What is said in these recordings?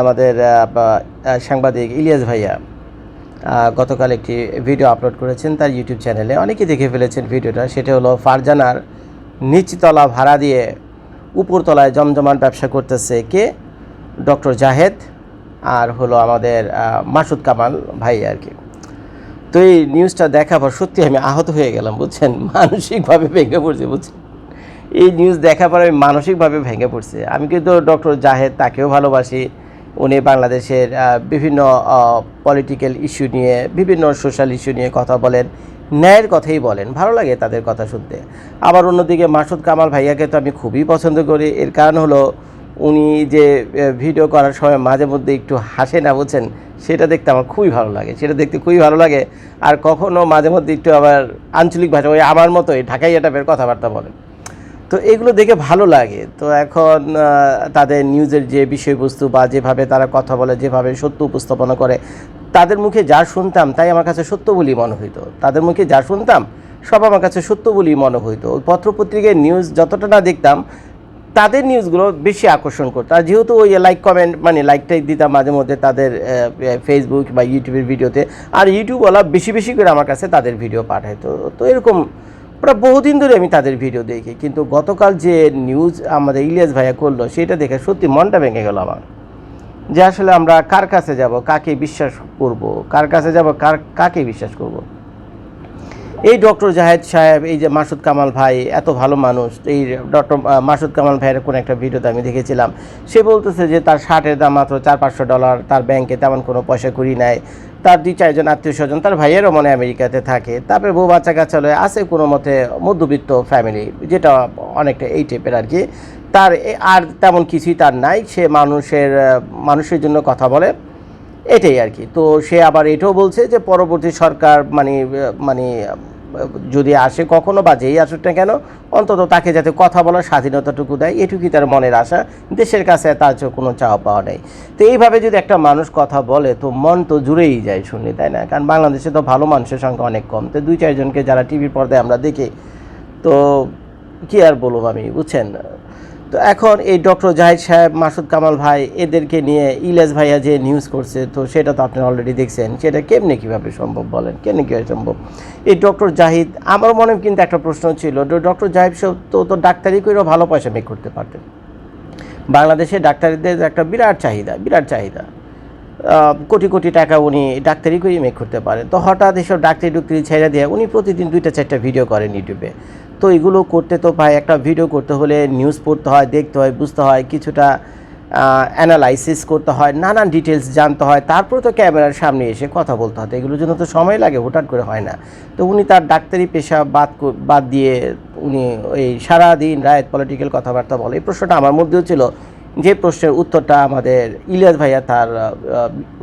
আমাদের সাংবাদিক ইলিয়াস ভাইয়া গতকাল একটি ভিডিও আপলোড করেছেন তার ইউটিউব চ্যানেলে। অনেকেই দেখে ফেলেছেন ভিডিওটা। সেটা হলো ফারজানার নিচতলা ভাড়া দিয়ে উপরতলায় জমজমান ব্যবসা করতেছে কে? ডক্টর জাহেদ আর হলো আমাদের মাসুদ কামাল ভাই আর কি। তো এই নিউজটা দেখার পর সত্যি আমি আহত হয়ে গেলাম, বুঝছেন? মানসিকভাবে ভেঙে পড়ছি, বুঝছেন? এই নিউজ দেখার পর আমি মানসিকভাবে ভেঙে পড়ছি। আমি কিন্তু ডক্টর জাহেদ, তাকেও ভালোবাসি। উনি বাংলাদেশের বিভিন্ন পলিটিক্যাল ইস্যু নিয়ে, বিভিন্ন সোশ্যাল ইস্যু নিয়ে কথা বলেন, ন্যায়ের কথাই বলেন। ভালো লাগে তাদের কথা শুনতে। আবার অন্যদিকে মাসুদ কামাল ভাইয়াকে তো আমি খুবই পছন্দ করি। এর কারণ হলো, উনি যে ভিডিও করার সময় মাঝে মধ্যে একটু হাসে না, বুঝছেন? সেটা দেখতে আমার খুবই ভালো লাগে। সেটা দেখতে খুবই ভালো লাগে। আর কখনো মাঝে মধ্যে একটু আবার আঞ্চলিক ভাষা ওই আমার মতোই ঢাকাইয়া টাইপের কথাবার্তা বলেন। তো এগুলো দেখে ভালো লাগে। তো এখন তাদের নিউজের যে বিষয়বস্তু বা যেভাবে তারা কথা বলে, যেভাবে সত্য উপস্থাপনা করে, তাদের মুখে যা শুনতাম তাই আমার কাছে সত্য বলি মনে হইতো। তাদের মুখে যা শুনতাম সব আমার কাছে সত্য বলি মনে হইতো। ওই পত্রপত্রিকায় নিউজ যতটা না দেখতাম, তাদের নিউজগুলো বেশি আকর্ষণ করতো। আর যেহেতু ওই লাইক কমেন্ট মানে লাইকটাই দিতাম মাঝে মধ্যে তাদের ফেসবুক বা ইউটিউবের ভিডিওতে, আর ইউটিউবওয়ালা বেশি বেশি করে আমার কাছে তাদের ভিডিও পাঠায়। তো তো এরকম প্রায় বহুদিন ধরে আমি তাদের ভিডিও দেখি, কিন্তু গতকাল যে নিউজ আমাদের ইলিয়াস ভাইয়া করল, সেটা দেখে সত্যি মনটা ভেঙে গেল আমার। যে আসলে আমরা কার কাছে যাব, কাকে বিশ্বাস করব, কার কাছে যাব, কার, কাকে বিশ্বাস করব? এই ডক্টর জাহেদ সাহেব, এই যে মাসুদ কামাল ভাই, এত ভালো মানুষ, এই ডক্টর মাসুদ কামাল ভাইয়ের কোনো একটা ভিডিওতে আমি দেখেছিলাম। সে বলতেছে যে তার শার্টের দাম মাত্র চার পাঁচশো ডলার, তার ব্যাংকে তেমন কোনো পয়সা করি নাই। তার দুই চারজন আত্মীয় স্বজন, তার ভাইয়েরও মনে আমেরিকাতে থাকে। তারপরে বউ বাচ্চা কাচ্চা আছে কোনো মতে মধ্যবিত্ত ফ্যামিলি যেটা অনেকটা এই টাইপের আর কি তার আর তেমন কিছুই তার নাই, সে মানুষের মানুষের জন্য কথা বলে। এটাই আর কি তো সে আবার এটাও বলছে যে পরবর্তী সরকার মানে মানে যদি আসে, কখনো বা যেই আসুক না কেন, অন্তত তাকে যাতে কথা বলার স্বাধীনতাটুকু দেয়, এটুকুই তার মনের আশা। দেশের কাছে তার কোনো চাওয়া পাওয়া নেই। তো এইভাবে যদি একটা মানুষ কথা বলে, তো মন তো জুড়েই যায় শুনি তাই না? কারণ বাংলাদেশে তো ভালো মানুষের সংখ্যা অনেক কম। তো দুই চারজনকে যারা টিভির পর্দায় আমরা দেখি, তো কি আর বলব আমি, বুঝছেন? তো এখন এই ডক্টর জাহিদ সাহেব, মাসুদ কামাল ভাই এদেরকে নিয়ে ইলেস ভাইয়া যে নিউজ করছে, তো সেটা তো আপনি অলরেডি দেখছেন। সেটা কেমনে কীভাবে সম্ভব বলেন? কেমনে কীভাবে সম্ভব? এই ডক্টর জাহিদ, আমার মনে কিন্তু একটা প্রশ্ন ছিল ডক্টর জাহিদ সাহেব তো তো ডাক্তারি করেও ভালো পয়সা মেক করতে পারতেন। বাংলাদেশে ডাক্তারদের একটা বিরাট চাহিদা বিরাট চাহিদা। কোটি কোটি টাকা উনি ডাক্তারি করেই মেক করতে পারেন। তো হঠাৎ এসব ডাক্তারি ডুক্তারি ছেড়ে দিয়ে উনি প্রতিদিন দুইটা, চারটা ভিডিও করেন ইউটিউবে তো এগুলো করতে তো ভাই, একটা ভিডিও করতে হলে নিউজ পড়তে হয়, দেখতে হয়, বুঝতে হয়, কিছুটা অ্যানালাইসিস করতে হয়, নানান ডিটেলস জানতে হয়, তারপর তো ক্যামেরার সামনে এসে কথা বলতে হয়। এগুলোর জন্য তো সময় লাগে হঠাৎ করে হয় না। তো উনি তার ডাক্তারি পেশা বাদ বাদ দিয়ে উনি ওই সারাদিন রায়ত পলিটিক্যাল কথাবার্তা বলে। এই প্রশ্নটা আমার মধ্যেও ছিল, যে প্রশ্নের উত্তরটা আমাদের ইলিয়াস ভাইয়া তার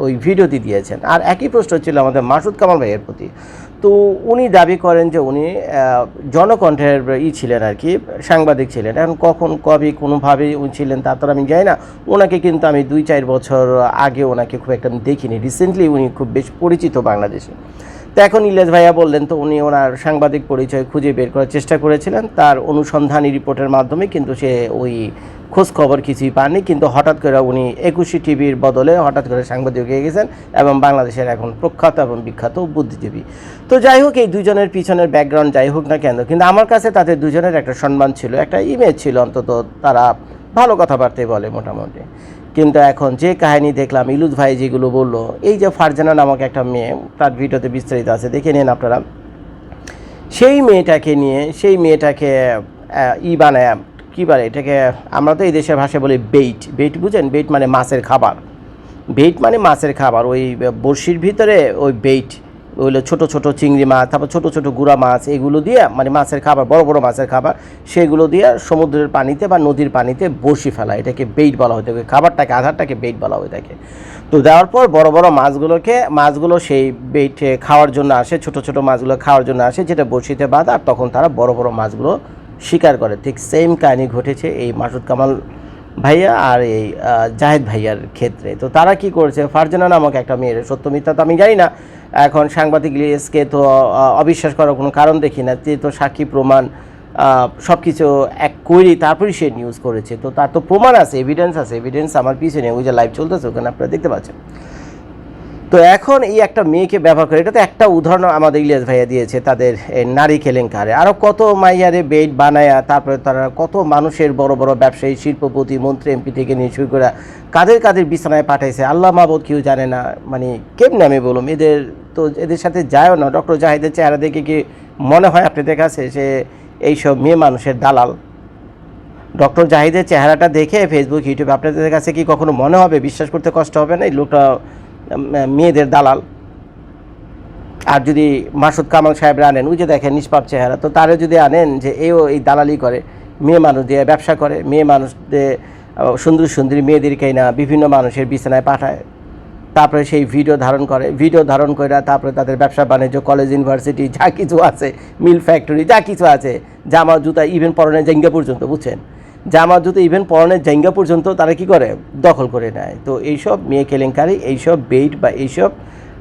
ওই ভিডিওতে দিয়েছেন। আর একই প্রশ্ন ছিল আমাদের মাসুদ কামাল ভাইয়ের প্রতি। তো উনি দাবি করেন যে উনি জনকণ্ঠের ই ছিলেন আর কি, সাংবাদিক ছিলেন। এখন কখন, কবে কোনোভাবে উনি ছিলেন তা তো আমি জানি না। ওনাকে কিন্তু আমি দুই চার বছর আগে ওনাকে খুব একটা দেখিনি। রিসেন্টলি উনি খুব বেশ পরিচিত বাংলাদেশে। তো এখন ইলিয়াস ভাইয়া বললেন তো উনি ওনার সাংবাদিক পরিচয় খুঁজে বের করার চেষ্টা করেছিলেন। তার অনুসন্ধানী রিপোর্টের মাধ্যমে কিন্তু সে ওই খোঁজ খবর কিছুই পাননি, কিন্তু হঠাৎ করে উনি একুশে টিভির বদলে হঠাৎ করে সাংবাদিক হয়ে গেছেন এবং বাংলাদেশের এখন প্রখ্যাত এবং বিখ্যাত বুদ্ধিজীবী। তো যাই হোক, এই দুজনের পিছনের ব্যাকগ্রাউন্ড যাই হোক না কেন, কিন্তু আমার কাছে তাদের দুজনের একটা সম্মান ছিল, একটা ইমেজ ছিল, অন্তত তারা ভালো কথাবার্তাই বলে মোটামুটি। কিন্তু এখন যে কাহিনী দেখলাম ইলুজ ভাই যেগুলো বলল, এই যে ফারজানা নামক একটা মেয়ে, তার ভিডিওতে বিস্তারিত আছে, দেখে নিন আপনারা। সেই মেয়েটাকে নিয়ে, সেই মেয়েটাকে ই বানায় কী বলে এটাকে, আমরা তো এই দেশের ভাষায় বলি বেইট বেইট বুঝেন? বেইট মানে মাছের খাবার। বেইট মানে মাছের খাবার। ওই বড়শির ভিতরে ওই বেইট ওইগুলো ছোটো ছোটো চিংড়ি মাছ, তারপর ছোটো ছোটো গুঁড়া মাছ, এগুলো দিয়ে মানে মাছের খাবার, বড় বড় মাছের খাবার, সেগুলো দিয়ে সমুদ্রের পানিতে বা নদীর পানিতে বসি ফেলা। এটাকে বেইট বলা হয়ে। থাকে খাবারটাকে, আধারটাকে বেইট বলা হয়ে থাকে তো দেওয়ার পর বড় বড় মাছগুলোকে, মাছগুলো সেই বেইট খাওয়ার জন্য আসে, ছোট ছোট মাছগুলো খাওয়ার জন্য আসে, যেটা বড়শিতে বাঁধা, আর তখন তারা বড় বড় মাছগুলো শিকার করে। ঠিক সেম কাহিনী ঘটেছে এই মাসুদ কামাল ভাইয়া আর এই জাহেদ ভাইয়ার ক্ষেত্রে। তো তারা কি করেছে? ফারজানা নামক একটা মেয়ের সত্য মিথ্যা তো আমি জানি না। এখন সাংবাদিক লিএসকে তো অবিশ্বাস করার কোনো কারণ দেখি না। তো সাক্ষী প্রমাণ সব কিছু এক করি তারপরে সে নিউজ করেছে। তো তার তো প্রমাণ আছে এভিডেন্স আছে। এভিডেন্স আমার পিছনে ওই যে লাইভ চলতেছে, ওখানে আপনারা দেখতে পাচ্ছেন। তো এখন এই একটা মেয়েকে ব্যবহার করে এটা তো একটা উদাহরণ আমাদের ইলিয়াস ভাইয়া দিয়েছে তাদের নারী কেলেঙ্কারে। আরও কত মাইয়ারে বেড বানায়া, তারপরে তারা কত মানুষের বড় বড় ব্যবসায়ী, শিল্পপতি, মন্ত্রী, এমপি থেকে নিয়ে শুরু করে কাদের কাদের বিছানায় পাঠাইছে, আল্লাহ মাহবুদ কেউ জানে না। মানে কেমনে আমি বলুম, এদের তো এদের সাথে যায়ও না। ডক্টর জাহিদের চেহারা দেখে কি মনে হয় আপনাদের কাছে সে এইসব মেয়ে মানুষের দালাল? ডক্টর জাহিদের চেহারাটা দেখে ফেসবুক ইউটিউব আপনাদের কাছে কি কখনো মনে হবে? বিশ্বাস করতে কষ্ট হবে না? এই লোকটা মেয়েদের দালাল। আর যদি মাসুদ কামাল সাহেবরা আনেন, ওই যে দেখেন নিষ্পাপ চেহারা, তো তারে যদি আনেন যে এও এই দালালি করে, মেয়ে মানুষ দিয়ে ব্যবসা করে, মেয়ে মানুষদের সুন্দর সুন্দরী মেয়েদেরকে না বিভিন্ন মানুষের বিছানায় পাঠায়, তারপরে সেই ভিডিও ধারণ করে, ভিডিও ধারণ করে তারপরে তাদের ব্যবসা বাণিজ্য, কলেজ, ইউনিভার্সিটি, যা কিছু আছে, মিল ফ্যাক্টরি, যা কিছু আছে, জামা, জুতা ইভেন পরনের জাঙ্গা পর্যন্ত, বুঝছেন? জামা জুতো ইভেন পরনের জায়গা পর্যন্ত তারা কি করে? দখল করে নেয়। তো এইসব মেয়ে কেলেঙ্কারি, এইসব বেইট বা এইসব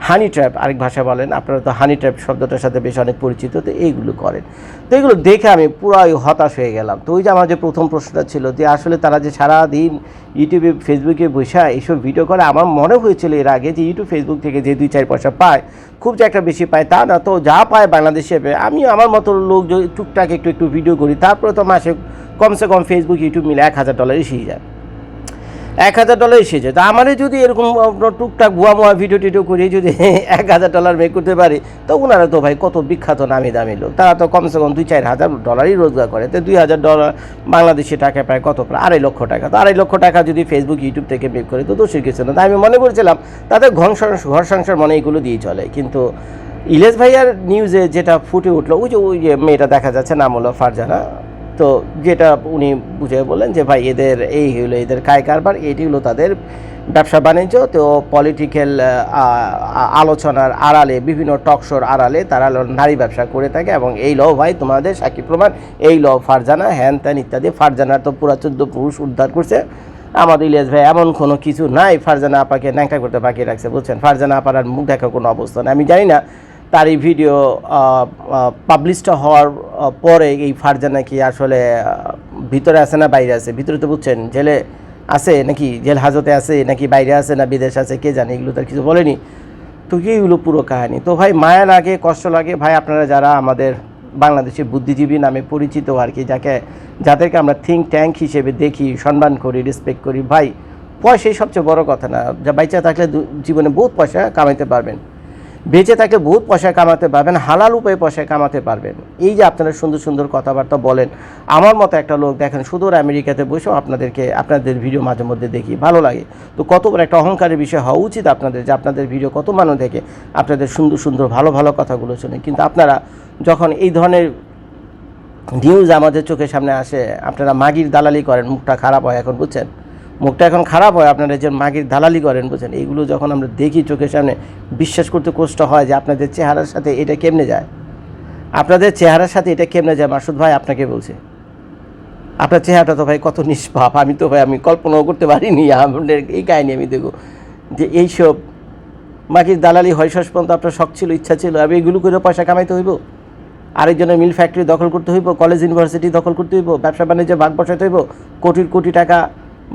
হানি ট্র্যাপ, আরেক ভাষা বলেন, আপনারা তো হানি ট্র্যাপ শব্দটার সাথে বেশ অনেক পরিচিত, তো এইগুলো করেন। তো এগুলো দেখে আমি পুরাই হতাশ হয়ে গেলাম। তো ওই যে আমার যে প্রথম প্রশ্নটা ছিল যে আসলে তারা যে সারাদিন ইউটিউবে ফেসবুকে বসে এইসব ভিডিও করে, আমার মনে হয়েছিল এর আগে যে ইউটিউব ফেসবুক থেকে যে দুই চার পয়সা পায়, খুব যে একটা বেশি পায় তা না, তো যা পায় বাংলাদেশে আমি আমার মতো লোক টুকটাক একটু একটু ভিডিও করি, তারপরে তো মাসে কমসে কম ফেসবুক ইউটিউব মিলে এক হাজার ডলার এসেই যায়। এক হাজার ডলার এসে যায় তা আমারও যদি এরকম টুকটাক ভুয়া মুয়া ভিডিও টিডিও করে, যদি এক হাজার ডলার মেক করতে পারি, তো ওনারা তো ভাই কত বিখ্যাত নামি দামি লোক। তারা তো কমসে কম দুই চার হাজার ডলারই রোজগার করে। তো দুই হাজার ডলার বাংলাদেশি টাকা প্রায় কত? প্রায় আড়াই লক্ষ টাকা। তো আড়াই লক্ষ টাকা যদি ফেসবুক ইউটিউব থেকে মেক করে, তো দোষের কিছু না। তাই আমি মনে করেছিলাম, তাদের ঘর ঘর সংসার মনে এগুলো দিয়ে চলে। কিন্তু ইলেশ ভাইয়ার নিউজে যেটা ফুটে উঠল, ওই যে ওই যে মেয়েটা দেখা যাচ্ছে নাম হলো ফারজানা তো যেটা উনি বুঝে বললেন যে, ভাই, এদের এই হলো এদের কায় কারবার, এটি হলো তাদের ব্যবসা বাণিজ্য। তো পলিটিক্যাল আলোচনার আড়ালে, বিভিন্ন টকশোর আড়ালে তারা নারী ব্যবসা করে থাকে এবং এই ল ভাই তোমাদের সাক্ষী প্রমাণ, এই ল ফারজানা, হ্যান ত্যান ইত্যাদি। ফারজানা তো পুরা চোদ্দ পুরুষ উদ্ধার করছে। আমাদের ইলিয়াস ভাই, এমন কোনো কিছু নাই। ফারজানা আপাকে ন্যাংটা করতে বাকি রাখছে, বুঝছেন? ফারজানা আপার মুখ দেখার কোনো অবস্থা নেই। আমি জানি না তার এই ভিডিও পাবলিশটা হওয়ার পরে এই ফারজানা কি আসলে ভিতরে আছে না বাইরে আছে? ভিতরে তো বুঝছেন, জেলে আছে নাকি? জেল হাজতে আছে নাকি বাইরে আছে না বিদেশ আছে, কে জানে? এগুলো তার কিছু বলেনি। তো এইগুলো পুরো কাহিনী। তো ভাই, মায়া লাগে, কষ্ট লাগে। ভাই, আপনারা যারা আমাদের বাংলাদেশের বুদ্ধিজীবী নামে পরিচিত আর কি, যাকে, যাদেরকে আমরা থিঙ্ক ট্যাঙ্ক হিসেবে দেখি, সম্মান করি রেসপেক্ট করি, ভাই, পয়সাই সবচেয়ে বড় কথা না। যা বাইচা থাকলে জীবনে বহুত পয়সা কামাইতে পারবেন। বেঁচে থাকলে বহুত পয়সা কামাতে পারবেন, হালাল উপায়ে পয়সা কামাতে পারবেন। এই যে আপনারা সুন্দর সুন্দর কথাবার্তা বলেন, আমার মতো একটা লোক দেখেন সুদূর আমেরিকাতে বসেও আপনাদেরকে, আপনাদের ভিডিও মাঝে মধ্যে দেখি, ভালো লাগে। তো কত একটা অহংকারের বিষয় হওয়া উচিত আপনাদের, যে আপনাদের ভিডিও কত মানুষ দেখে, আপনাদের সুন্দর সুন্দর ভালো ভালো কথাগুলো শুনে। কিন্তু আপনারা যখন এই ধরনের নিউজ আমাদের চোখের সামনে আসে, আপনারা মাগির দালালি করেন, মুখটা খারাপ হয় এখন, বুঝছেন? মুখটা এখন খারাপ হয়, আপনারা যে মাগির দালালি করেন, বুঝছেন? এইগুলো যখন আমরা দেখি চোখের সামনে, বিশ্বাস করতে কষ্ট হয় যে আপনাদের চেহারার সাথে এটা কেমনে যায়? আপনাদের চেহারার সাথে এটা কেমনে যায়? মাসুদ ভাই আপনাকে বলছে। আপনার চেহারাটা তো ভাই কত নিষ্পাপ। আমি তো ভাই, আমি কল্পনাও করতে পারিনি, আপনাদের এই কাহিনি আমি দেখো যে এইসব মাগির দালালি হয় শেষ পর্যন্ত আপনার শখ ছিল, ইচ্ছা ছিল, আমি এগুলো করে পয়সা কামাইতে হইব? আরেকজনের মিল ফ্যাক্টরি দখল করতে হইব? কলেজ ইউনিভার্সিটি দখল করতে হইব? ব্যবসা বাণিজ্যে ভাগ বসাতে হইব? কোটির কোটি টাকা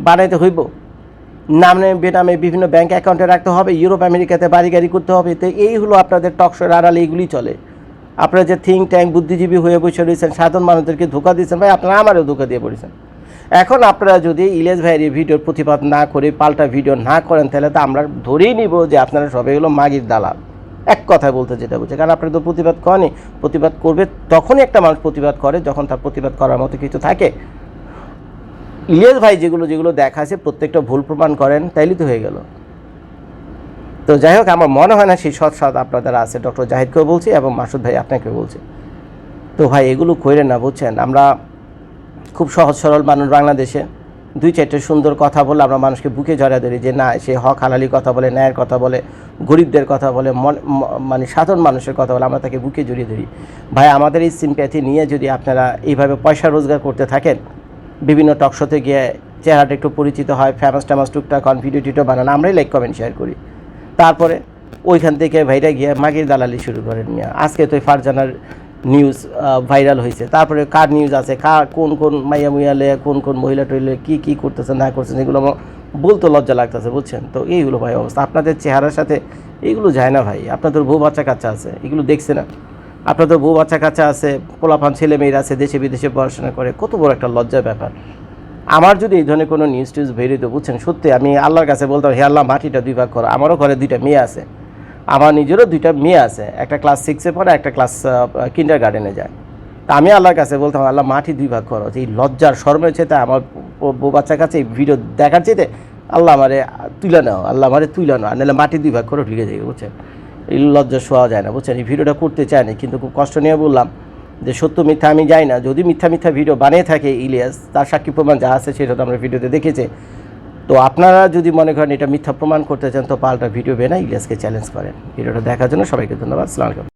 বানাইতে হইব। নামে বেনামে বিভিন্ন ব্যাংক অ্যাকাউন্টে রাখতে হবে ইউরোপ আমেরিকাতে বাড়ি গাড়ি করতে হবে। তো এই হলো আপনাদের টকশোর আড়ালে এগুলি চলে। আপনারা যে থিঙ্ক ট্যাঙ্ক বুদ্ধিজীবী হয়ে বসে রয়েছেন, সাধারণ মানুষদেরকে ধোকা দিয়েছেন, ভাই, আপনারা আমারও ধোকা দিয়ে পড়েছেন। এখন আপনারা যদি ইলেশ ভাইয়ের এই ভিডিওর প্রতিবাদ না করে পাল্টা ভিডিও না করেন, তাহলে তো আমরা ধরেই নিব যে আপনারা সবাই হলো মাগির দালাল। এক কথায় বলতে যেটা বলছে কারণ আপনারা তো প্রতিবাদ করেনি প্রতিবাদ করবে, তখনই একটা মানুষ প্রতিবাদ করে, যখন তার প্রতিবাদ করার মতো কিছু থাকে। ইলিয়াস ভাই যেগুলো যেগুলো দেখাচ্ছে প্রত্যেকটা ভুল প্রমাণ করেন, তাইলেই তো হয়ে গেল। তো যাই হোক, আমার মনে হয় না সেই সৎ সৎ আপনাদের আছে, ডক্টর জাহিদকেও বলছি এবং মাসুদ ভাই আপনাকেও বলছি। তো ভাই, এগুলো করেন না, বুঝছেন? আমরা খুব সহজ সরল মানুষ বাংলাদেশে। দুই চারটে সুন্দর কথা বলে আমরা মানুষকে বুকে জড়া ধরি যে, না, সে হক হালালি কথা বলে, ন্যায়ের কথা বলে, গরিবদের কথা বলে, মন- মানে সাধারণ মানুষের কথা বলে, আমরা তাকে বুকে জড়িয়ে ধরি। ভাই, আমাদের এই সিম্প্যাথি নিয়ে যদি আপনারা এইভাবে পয়সা রোজগার করতে থাকেন বিভিন্ন টকশোতে গিয়ে চেহারাটা একটু পরিচিত হয় ফেমাস ট্যামাস টুকটাক অন ভিডিও টিডিও বানান, আমরাই লাইক কমেন্ট শেয়ার করি। তারপরে ওইখান থেকে ভাইরা গিয়ে মাগির দালালি শুরু করেন মিয়া। আজকে তো ফারজানার নিউজ ভাইরাল হয়েছে তারপরে কার নিউজ আছে? কার, কোন কোন মাইয়া মুইয়ালে কোন কোন মহিলা টইলে কী কী করতেছে না করতেছে এগুলো আমার বলতে লজ্জা লাগতেছে, বুঝছেন? তো এইগুলো ভাই অবস্থা। আপনাদের চেহারার সাথে এইগুলো যায় না ভাই। আপনাদের বউ বাচ্চা কাচ্চা আছে, এগুলো দেখছে না। আপনাদের বউ বাচ্চা কাচ্চা আছে, পোলাপান ছেলে মেয়েরা আছে, দেশে বিদেশে পড়াশোনা করে, কত বড় একটা লজ্জার ব্যাপার। আমার যদি এই ধরনের কোনো নিউজ টিউজ বেরিয়ে তো বুঝছেন? সত্যি, আমি আল্লাহর কাছে বলতাম, হে আল্লাহ, মাটিটা দুই ভাগ করো। আমারও ঘরে দুইটা মেয়ে আছে। আমার নিজেরও দুইটা মেয়ে আছে। একটা ক্লাস সিক্সে পড়ে, একটা ক্লাস কিন্ডার গার্ডেনে যায়। তা আমি আল্লাহর কাছে বলতাম, আল্লাহ, মাটি দুই ভাগ করো। এই লজ্জার শর্মের চেতে আমার বউ বাচ্চার কাছে এই ভিডিও দেখার চেতে আল্লাহ আমারে তুলে নাও, আল্লাহ আমারে তুলে নাও, আর নাহলে মাটি দুই ভাগ করে ঢুকে যাবে বুঝছেন? লজ্জা শোয়া যায় না, বুঝছেন? এই ভিডিওটা করতে চায়নি না, কিন্তু খুব কষ্ট নিয়ে বললাম যে সত্য মিথ্যা আমি যাই না। যদি মিথ্যা মিথ্যা ভিডিও বানিয়ে থাকে ইলিয়াস, তার সাক্ষী প্রমাণ যা আছে সেটা তো আমরা ভিডিওতে দেখেছি। তো আপনারা যদি মনে করেন এটা মিথ্যা প্রমাণ করতে চান, তো পাল্টা ভিডিও বেনা ইলিয়াসকে চ্যালেঞ্জ করেন। ভিডিওটা দেখার জন্য সবাইকে ধন্যবাদ। সালাম